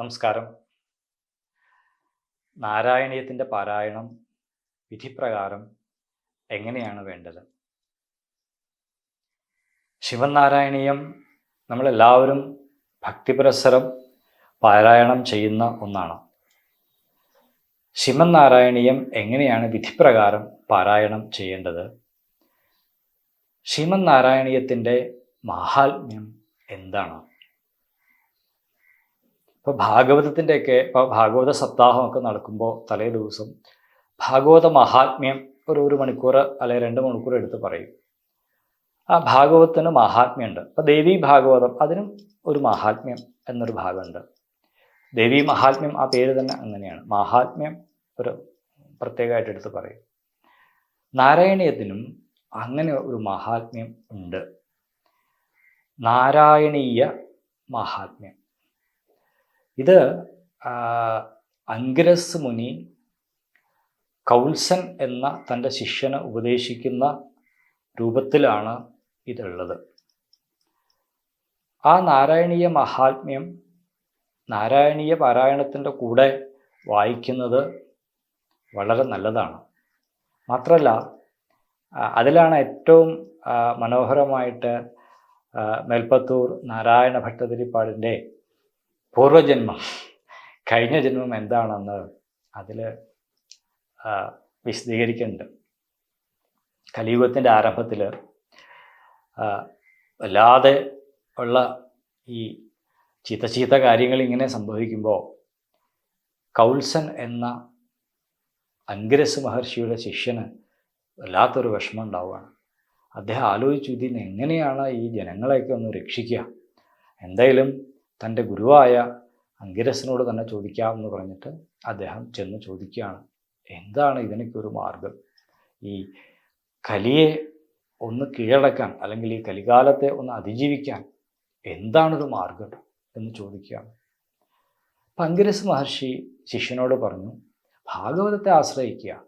നമസ്കാരം. നാരായണീയത്തിന്റെ പാരായണം വിധിപ്രകാരം എങ്ങനെയാണ് വേണ്ടത്? ശിവനാരായണീയം നമ്മളെല്ലാവരും ഭക്തിപുരസരം പാരായണം ചെയ്യുന്ന ഒന്നാണ്. ശിവനാരായണീയം എങ്ങനെയാണ് വിധിപ്രകാരം പാരായണം ചെയ്യേണ്ടത്? ശിവനാരായണീയത്തിന്റെ മഹാത്മ്യം എന്താണ്? ഇപ്പോൾ ഭാഗവതത്തിന്റെയൊക്കെ ഇപ്പോൾ ഭാഗവത സപ്താഹമൊക്കെ നടക്കുമ്പോൾ തലേ ദിവസം ഭാഗവത മഹാത്മ്യം ഒരു ഒരു മണിക്കൂർ അല്ലെങ്കിൽ രണ്ട് മണിക്കൂർ എടുത്ത് പറയും. ആ ഭാഗവതത്തിന് മഹാത്മ്യമുണ്ട്. അപ്പോൾ ദേവി ഭാഗവതം അതിനും ഒരു മഹാത്മ്യം എന്നൊരു ഭാഗമുണ്ട്. ദേവി മഹാത്മ്യം ആ പേര് തന്നെ അങ്ങനെയാണ്. മഹാത്മ്യം ഒരു പ്രത്യേകമായിട്ട് എടുത്ത് പറയും. നാരായണീയത്തിനും അങ്ങനെ ഒരു മഹാത്മ്യം ഉണ്ട്. നാരായണീയ മഹാത്മ്യം. ഇത് അങ്കിരസ് മുനി കൗൽസൻ എന്ന തന്റെ ശിഷ്യനെ ഉപദേശിക്കുന്ന രൂപത്തിലാണ് ഇതുള്ളത്. ആ നാരായണീയ മഹാത്മ്യം നാരായണീയ പാരായണത്തിന്റെ കൂടെ വായിക്കുന്നത് വളരെ നല്ലതാണ്. മാത്രമല്ല അതിലാണ് ഏറ്റവും മനോഹരമായിട്ട് മേൽപ്പത്തൂർ നാരായണ ഭട്ടതിരിപ്പാടിന്റെ പൂർവജന്മം കഴിഞ്ഞ ജന്മം എന്താണെന്ന് അതിൽ വിശദീകരിക്കുന്നുണ്ട്. കലിയുഗത്തിന്റെ ആരംഭത്തിൽ വല്ലാതെ ഉള്ള ഈ ചീത്ത ചീത്ത കാര്യങ്ങൾ ഇങ്ങനെ സംഭവിക്കുമ്പോൾ കൗൽസൻ എന്ന അങ്കിരസ് മഹർഷിയുടെ ശിഷ്യന് വല്ലാത്തൊരു വിഷമം ഉണ്ടാവുകയാണ്. അദ്ദേഹം ആലോചിച്ചു ഇതിന് എങ്ങനെയാണ് ഈ ജനങ്ങളെയൊക്കെ ഒന്ന് രക്ഷിക്കുക? എന്തായാലും തന്റെ ഗുരുവായ അങ്കിരസിനോട് തന്നെ ചോദിക്കാമെന്ന് പറഞ്ഞിട്ട് അദ്ദേഹം ചെന്ന് ചോദിക്കുകയാണ്. എന്താണ് ഇതിനൊക്കെ ഒരു മാർഗം? ഈ കലിയെ ഒന്ന് കീഴടക്കാൻ അല്ലെങ്കിൽ ഈ കലികാലത്തെ ഒന്ന് അതിജീവിക്കാൻ എന്താണൊരു മാർഗം എന്ന് ചോദിക്കുകയാണ്. പങ്കിരസ് മഹർഷി ശിഷ്യനോട് പറഞ്ഞു ഭാഗവതത്തെ ആശ്രയിക്കുക.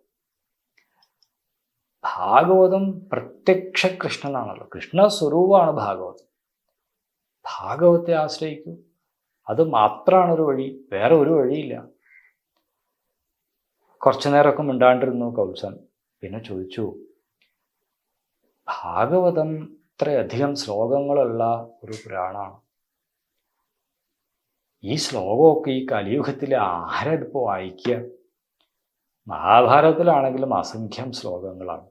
ഭാഗവതം പ്രത്യക്ഷ കൃഷ്ണനാണല്ലോ. കൃഷ്ണ സ്വരൂപമാണ് ഭാഗവതം. ഭാഗവത്തെ ആശ്രയിക്കൂ. അത് മാത്രമാണ് ഒരു വഴി വേറെ ഒരു വഴിയില്ല. കുറച്ചു നേരമൊക്കെ മിണ്ടാണ്ടിരുന്നു കൗൽസൻ പിന്നെ ചോദിച്ചു ഭാഗവതം ഇത്രയധികം ശ്ലോകങ്ങളുള്ള ഒരു പുരാണമാണ് ഈ ശ്ലോകമൊക്കെ ഈ കലിയുഗത്തിൽ ആരതിപ്പോൾ വായിക്കുക? മഹാഭാരതത്തിലാണെങ്കിലും അസംഖ്യം ശ്ലോകങ്ങളാണ്.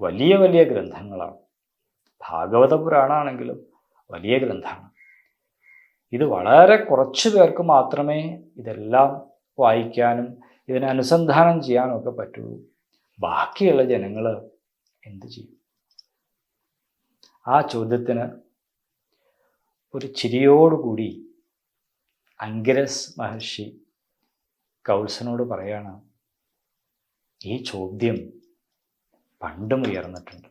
വലിയ വലിയ ഗ്രന്ഥങ്ങളാണ്. ഭാഗവത പുരാണമാണെങ്കിലും വലിയ ഗ്രന്ഥമാണ്. ഇത് വളരെ കുറച്ച് പേർക്ക് മാത്രമേ ഇതെല്ലാം വായിക്കാനും ഇതിനെ അനുസന്ധാനം ചെയ്യാനും ഒക്കെ പറ്റുള്ളൂ. ബാക്കിയുള്ള ജനങ്ങൾ എന്ത് ചെയ്യും? ആ ചോദ്യത്തിന് ഒരു ചിരിയോടുകൂടി അങ്കിരസ് മഹർഷി കൗൽസനോട് പറയാണ് ഈ ചോദ്യം പണ്ടും ഉയർന്നിട്ടുണ്ട്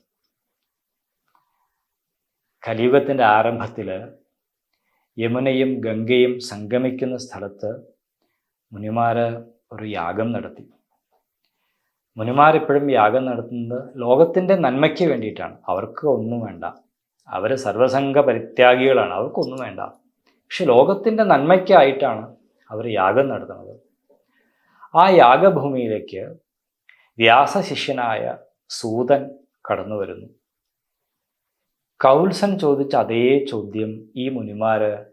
കലിയുഗത്തിന്റെ ആരംഭത്തിൽ യമുനയും ഗംഗയും സംഗമിക്കുന്ന സ്ഥലത്ത് മുനിമാർ ഒരു യാഗം നടത്തി. മുനിമാർ ഇപ്പോഴും യാഗം നടത്തുന്നത് ലോകത്തിന്റെ നന്മയ്ക്ക് വേണ്ടിയിട്ടാണ്. അവർക്ക് ഒന്നും വേണ്ട. അവർ സർവസംഘ പരിത്യാഗികളാണ്. അവർക്കൊന്നും വേണ്ട. പക്ഷെ ലോകത്തിന്റെ നന്മയ്ക്കായിട്ടാണ് അവർ യാഗം നടത്തുന്നത്. ആ യാഗഭൂമിയിലേക്ക് വ്യാസശിഷ്യനായ സൂതൻ കടന്നു വരുന്നു. കൗൽസൻ ചോദിച്ച അതേ ചോദ്യം ഈ മുനിമാര്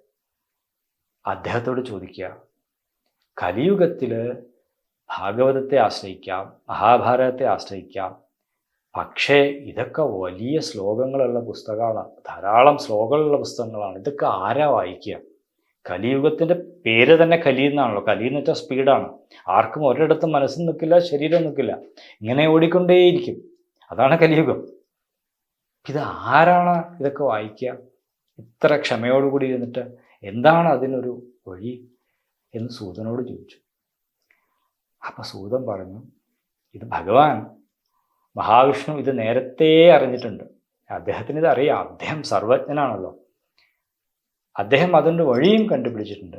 അദ്ദേഹത്തോട് ചോദിക്കുക. കലിയുഗത്തിൽ ഭാഗവതത്തെ ആശ്രയിക്കാം മഹാഭാരതത്തെ ആശ്രയിക്കാം. പക്ഷേ ഇതൊക്കെ വലിയ ശ്ലോകങ്ങളുള്ള പുസ്തകമാണ് ധാരാളം ശ്ലോകങ്ങളുള്ള പുസ്തകങ്ങളാണ്. ഇതൊക്കെ ആരാ വായിക്കുക? കലിയുഗത്തിന്റെ പേര് തന്നെ കലി എന്നാണല്ലോ. കലി എന്ന് വെച്ചാൽ സ്പീഡാണ്. ആർക്കും ഒരിടത്തും മനസ്സും നിൽക്കില്ല ശരീരം നിൽക്കില്ല. ഇങ്ങനെ ഓടിക്കൊണ്ടേയിരിക്കും. അതാണ് കലിയുഗം. ഇത് ആരാണ് ഇതൊക്കെ വായിക്കുക? ഇത്ര ക്ഷമയോടുകൂടി ഇരുന്നിട്ട് എന്താണ് അതിനൊരു വഴി എന്ന് സൂതനോട് ചോദിച്ചു. അപ്പം സൂതൻ പറഞ്ഞു ഇത് ഭഗവാൻ മഹാവിഷ്ണു ഇത് നേരത്തെ അറിഞ്ഞിട്ടുണ്ട്. അദ്ദേഹത്തിന് ഇത് അറിയാം. അദ്ദേഹം സർവജ്ഞനാണല്ലോ. അദ്ദേഹം അതിന്റെ വഴിയും കണ്ടുപിടിച്ചിട്ടുണ്ട്.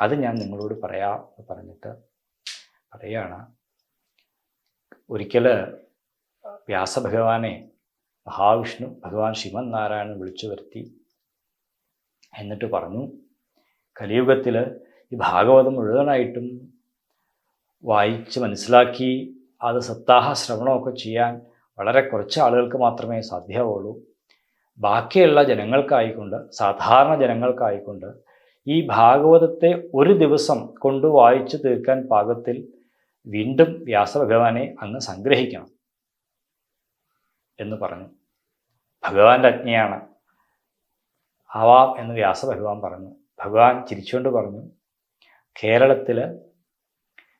അത് ഞാൻ നിങ്ങളോട് പറയാം പറഞ്ഞിട്ട് പറയാണ് ഒരിക്കൽ വ്യാസഭഗവാനെ മഹാവിഷ്ണു ഭഗവാൻ ശിവൻ നാരായണൻ വിളിച്ചു വരുത്തി എന്നിട്ട് പറഞ്ഞു കലിയുഗത്തിൽ ഈ ഭാഗവതം മുഴുവനായിട്ടും വായിച്ച് മനസ്സിലാക്കി അത് സപ്താഹ ശ്രവണമൊക്കെ ചെയ്യാൻ വളരെ കുറച്ച് ആളുകൾക്ക് മാത്രമേ സാധ്യമാവുള്ളൂ. ബാക്കിയുള്ള ജനങ്ങൾക്കായിക്കൊണ്ട് സാധാരണ ജനങ്ങൾക്കായിക്കൊണ്ട് ഈ ഭാഗവതത്തെ ഒരു ദിവസം കൊണ്ട് വായിച്ചു തീർക്കാൻ പാകത്തിൽ വീണ്ടും വ്യാസഭഗവാനെ അങ്ങ് സംഗ്രഹിക്കണം. എന്ന് പറഞ്ഞു. ഭഗവാന്റെ അജ്ഞയാണ് ആവാം എന്ന് വ്യാസ ഭഗവാൻ പറഞ്ഞു. ഭഗവാൻ ചിരിച്ചുകൊണ്ട് പറഞ്ഞു കേരളത്തിൽ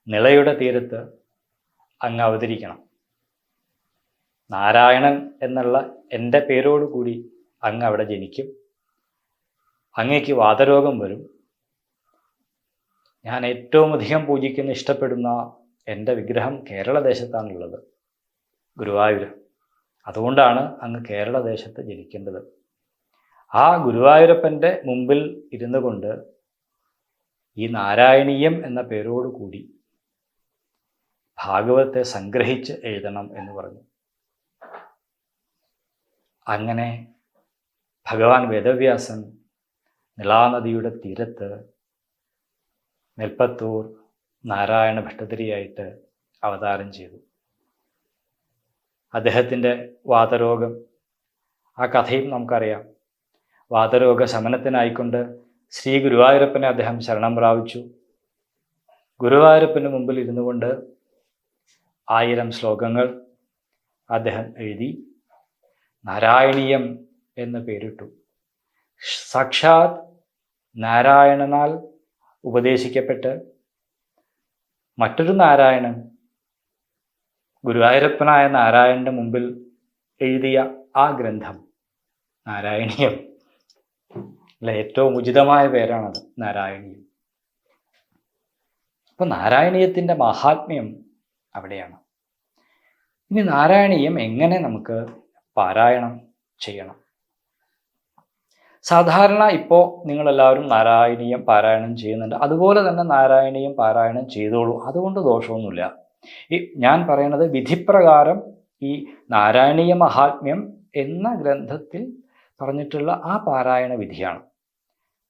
നിളയുടെ തീരത്ത് അങ്ങ് അവതരിക്കണം. നാരായണൻ എന്നുള്ള എന്റെ പേരോടുകൂടി അങ്ങ് അവിടെ ജനിക്കും. അങ്ങേക്ക് വാതരോഗം വരും. ഞാൻ ഏറ്റവും അധികം പൂജിക്കുന്ന ഇഷ്ടപ്പെടുന്ന എന്റെ വിഗ്രഹം കേരള ദേശത്താണുള്ളത്. ഗുരുവായൂർ അതുകൊണ്ടാണ് അങ്ങ് കേരള ദേശത്ത് ജനിക്കേണ്ടത്. ആ ഗുരുവായൂരപ്പന്റെ മുമ്പിൽ ഇരുന്നു കൊണ്ട് ഈ നാരായണീയം എന്ന പേരോടുകൂടി ഭാഗവത്തെ സംഗ്രഹിച്ച് എഴുതണം എന്ന് പറഞ്ഞു. അങ്ങനെ ഭഗവാൻ വേദവ്യാസൻ നിളാനദിയുടെ തീരത്ത് നെൽപ്പത്തൂർ നാരായണ ഭട്ടതിരിയായിട്ട് അവതാരം ചെയ്തു. അദ്ദേഹത്തിന്റെ വാതരോഗം ആ കഥയും നമുക്കറിയാം. വാതരോഗ ശമനത്തിനായിക്കൊണ്ട് ശ്രീ ഗുരുവായൂരപ്പനെ അദ്ദേഹം ശരണം പ്രാപിച്ചു. ഗുരുവായൂരപ്പന് മുമ്പിൽ ഇരുന്നു കൊണ്ട് ആയിരം ശ്ലോകങ്ങൾ അദ്ദേഹം എഴുതി നാരായണീയം എന്ന് പേരിട്ടു. സാക്ഷാത് നാരായണനാൽ ഉപദേശിക്കപ്പെട്ട് മറ്റൊരു നാരായണൻ ഗുരുവായൂരപ്പനായ നാരായണന്റെ മുമ്പിൽ എഴുതിയ ആ ഗ്രന്ഥം. നാരായണീയം. അല്ല ഏറ്റവും ഉചിതമായ പേരാണത് നാരായണീയം. അപ്പൊ നാരായണീയത്തിന്റെ മഹാത്മ്യം അവിടെയാണ്. ഇനി നാരായണീയം എങ്ങനെ നമുക്ക് പാരായണം ചെയ്യണം? സാധാരണ ഇപ്പോൾ നിങ്ങളെല്ലാവരും നാരായണീയം പാരായണം ചെയ്യുന്നുണ്ട്. അതുപോലെ തന്നെ നാരായണീയം പാരായണം ചെയ്തോളൂ. അതുകൊണ്ട് ദോഷമൊന്നുമില്ല. ഈ ഞാൻ പറയുന്നത് വിധിപ്രകാരം ഈ നാരായണീയ മഹാത്മ്യം എന്ന ഗ്രന്ഥത്തിൽ പറഞ്ഞിട്ടുള്ള ആ പാരായണ വിധിയാണ്.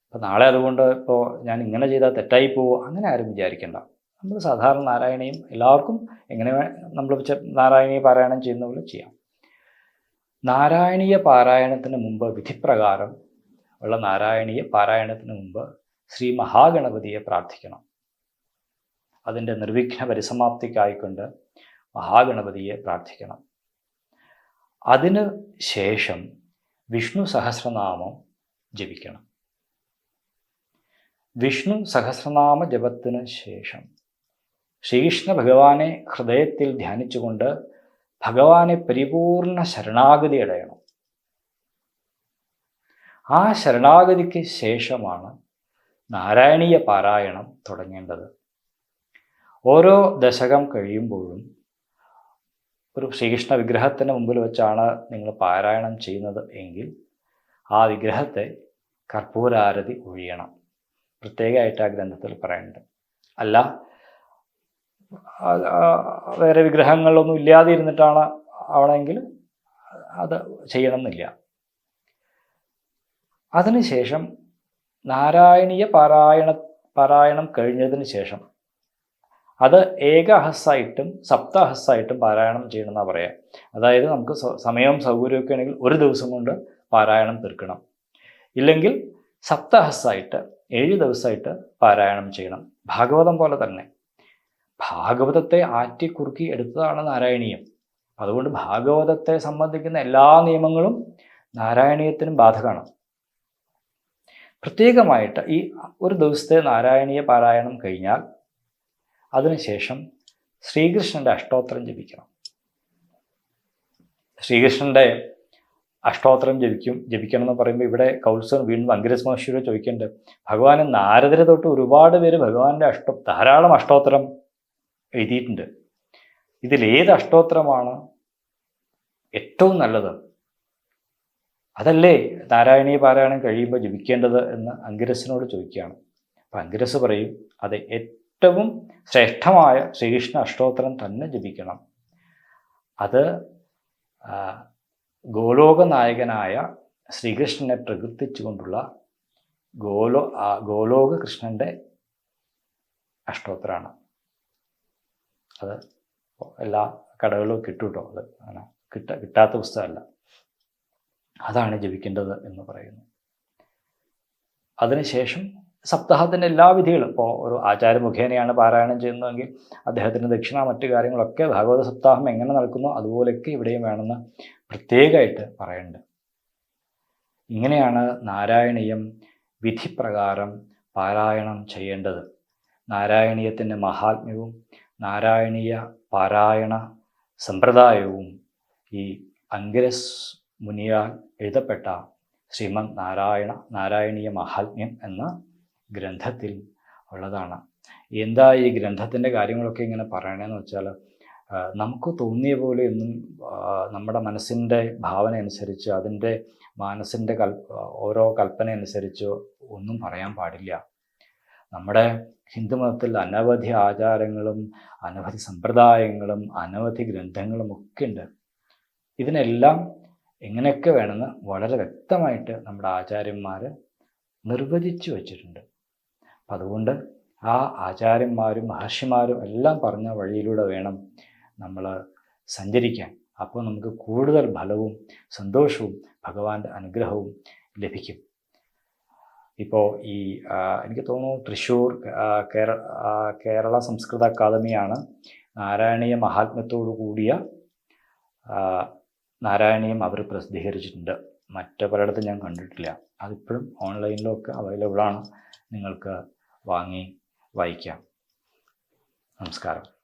അപ്പം നാളെ അതുകൊണ്ട് ഇപ്പോൾ ഞാൻ ഇങ്ങനെ ചെയ്താൽ തെറ്റായി പോവോ? അങ്ങനെ ആരും വിചാരിക്കേണ്ട. നമ്മൾ സാധാരണ നാരായണീയം എല്ലാവർക്കും എങ്ങനെ നമ്മൾ നാരായണീയ പാരായണം ചെയ്യുന്ന പോലെ ചെയ്യാം. നാരായണീയ പാരായണത്തിന് മുമ്പ് വിധിപ്രകാരം ഉള്ള നാരായണീയ പാരായണത്തിന് മുമ്പ് ശ്രീ മഹാഗണപതിയെ പ്രാർത്ഥിക്കണം. അതിന്റെ നിർവിഘ്ന പരിസമാപ്തിക്കായിക്കൊണ്ട് മഹാഗണപതിയെ പ്രാർത്ഥിക്കണം. അതിന് ശേഷം വിഷ്ണു സഹസ്രനാമം ജപിക്കണം. വിഷ്ണു സഹസ്രനാമ ജപത്തിന് ശേഷം ശ്രീകൃഷ്ണ ഭഗവാനെ ഹൃദയത്തിൽ ധ്യാനിച്ചുകൊണ്ട് ഭഗവാനെ പരിപൂർണ ശരണാഗതി അടയണം. ആ ശരണാഗതിക്ക് ശേഷമാണ് നാരായണീയ പാരായണം തുടങ്ങേണ്ടത്. ഓരോ ദശകം കഴിയുമ്പോഴും ഒരു ശ്രീകൃഷ്ണ വിഗ്രഹത്തിന് മുമ്പിൽ വെച്ചാണ് നിങ്ങൾ പാരായണം ചെയ്യുന്നത് എങ്കിൽ ആ വിഗ്രഹത്തെ കർപ്പൂരാരതി ഒഴിയണം. പ്രത്യേകമായിട്ട് ആ ഗ്രന്ഥത്തിൽ പറയുന്നുണ്ട് അല്ല വേറെ വിഗ്രഹങ്ങളൊന്നും ഇല്ലാതെ ഇരുന്നിട്ടാണ് ആവണമെങ്കിൽ അത് ചെയ്യണമെന്നില്ല. അതിനുശേഷം നാരായണീയ പാരായണ പാരായണം കഴിഞ്ഞതിന് ശേഷം അത് ഏകഹസ്സായിട്ടും സപ്തഹസ്സായിട്ടും പാരായണം ചെയ്യണമെന്നാണ് പറയാം. അതായത് നമുക്ക് സമയവും സൗകര്യമൊക്കെ ആണെങ്കിൽ ഒരു ദിവസം കൊണ്ട് പാരായണം തീർക്കണം. ഇല്ലെങ്കിൽ സപ്തഹസ്സായിട്ട് ഏഴ് ദിവസമായിട്ട് പാരായണം ചെയ്യണം. ഭാഗവതം പോലെ തന്നെ. ഭാഗവതത്തെ ആറ്റിക്കുറുക്കി എടുത്തതാണ് നാരായണീയം. അതുകൊണ്ട് ഭാഗവതത്തെ സംബന്ധിക്കുന്ന എല്ലാ നിയമങ്ങളും നാരായണീയത്തിനും ബാധകമാണ്. പ്രത്യേകമായിട്ട് ഈ ഒരു ദിവസത്തെ നാരായണീയ പാരായണം കഴിഞ്ഞാൽ അതിനുശേഷം ശ്രീകൃഷ്ണന്റെ അഷ്ടോത്തരം ജപിക്കണം. ശ്രീകൃഷ്ണന്റെ അഷ്ടോത്തരം ജപിക്കും ജപിക്കണം എന്ന് പറയുമ്പോൾ ഇവിടെ കൗത്സവൻ വീണ്ടും അങ്കിരസ് മഹർഷിയോട് ചോദിക്കേണ്ടത് ഭഗവാൻ നാരദരെ തൊട്ട് ഒരുപാട് പേര് ഭഗവാന്റെ അഷ്ട ധാരാളം അഷ്ടോത്തരം എഴുതിയിട്ടുണ്ട്. ഇതിലേത് അഷ്ടോത്തരമാണ് ഏറ്റവും നല്ലത്? അതല്ലേ നാരായണീയ പാരായണം കഴിയുമ്പോൾ ജപിക്കേണ്ടത് എന്ന് അങ്കിരസിനോട് ചോദിക്കുകയാണ്. അപ്പം അങ്കിരസ് പറയും അത് ഏറ്റവും ശ്രേഷ്ഠമായ ശ്രീകൃഷ്ണ അഷ്ടോത്തരം തന്നെ ജപിക്കണം. അത് ഗോലോക നായകനായ ശ്രീകൃഷ്ണനെ പ്രകീർത്തിച്ചുകൊണ്ടുള്ള ഗോലോ ഗോലോക കൃഷ്ണന്റെ അഷ്ടോത്തരാണ്. അത് എല്ലാ കടകളിലും കിട്ടും കേട്ടോ അത് കിട്ട കിട്ടാത്ത പുസ്തകമല്ല. അതാണ് ജപിക്കേണ്ടത് എന്ന് പറയുന്നു. അതിനുശേഷം സപ്താഹത്തിന്റെ എല്ലാ വിധികളും. ഇപ്പോൾ ഒരു ആചാര്യ മുഖേനയാണ് പാരായണം ചെയ്യുന്നതെങ്കിൽ അദ്ദേഹത്തിന്റെ ദക്ഷിണ മറ്റു കാര്യങ്ങളൊക്കെ ഭാഗവത സപ്താഹം എങ്ങനെ നടക്കുന്നു അതുപോലെയൊക്കെ ഇവിടെയും വേണമെന്ന് പ്രത്യേകമായിട്ട് പറയുന്നുണ്ട് ഇങ്ങനെയാണ് നാരായണീയം വിധിപ്രകാരം പാരായണം ചെയ്യേണ്ടത്. നാരായണീയത്തിന്റെ മഹാത്മ്യവും നാരായണീയ പാരായണ സമ്പ്രദായവും ഈ അങ്കിരസ് മുനിയാൽ എഴുതപ്പെട്ട ശ്രീമദ് നാരായണ നാരായണീയ മഹാത്മ്യം എന്ന ഗ്രന്ഥത്തിൽ ഉള്ളതാണ്. എന്താ ഈ ഗ്രന്ഥത്തിന്റെ കാര്യങ്ങളൊക്കെ ഇങ്ങനെ പറയണമെന്ന് വെച്ചാൽ നമുക്ക് തോന്നിയ പോലെ ഒന്നും നമ്മുടെ മനസ്സിന്റെ ഭാവന അനുസരിച്ച് അതിന്റെ മനസ്സിന്റെ കൽ ഓരോ കൽപ്പന അനുസരിച്ച് ഒന്നും പറയാൻ പാടില്ല. നമ്മുടെ ഹിന്ദുമതത്തിൽ അനവധി ആചാരങ്ങളും അനവധി സമ്പ്രദായങ്ങളും അനവധി ഗ്രന്ഥങ്ങളും ഒക്കെ ഉണ്ട്. ഇതിനെല്ലാം എങ്ങനെയൊക്കെ വേണമെന്ന് വളരെ വ്യക്തമായിട്ട് നമ്മുടെ ആചാര്യന്മാർ നിർവചിച്ചു വച്ചിട്ടുണ്ട്. അപ്പം അതുകൊണ്ട് ആ ആചാര്യന്മാരും മഹർഷിമാരും എല്ലാം പറഞ്ഞ വഴിയിലൂടെ വേണം നമ്മൾ സഞ്ചരിക്കാൻ. അപ്പോൾ നമുക്ക് കൂടുതൽ ഫലവും സന്തോഷവും ഭഗവാന്റെ അനുഗ്രഹവും ലഭിക്കും. ഇപ്പോൾ ഈ എനിക്ക് തോന്നുന്നു തൃശ്ശൂർ കേര കേരള സംസ്കൃത അക്കാദമിയാണ് നാരായണീയ മഹാത്മ്യത്തോടു കൂടിയ നാരായണീയം അവർ പ്രസിദ്ധീകരിച്ചിട്ടുണ്ട്. മറ്റ് പലയിടത്തും ഞാൻ കണ്ടിട്ടില്ല. അതിപ്പോഴും ഓൺലൈനിലൊക്കെ അവൈലബിളാണ്. നിങ്ങൾക്ക് വാങ്ങി വായിക്കാം. നമസ്കാരം.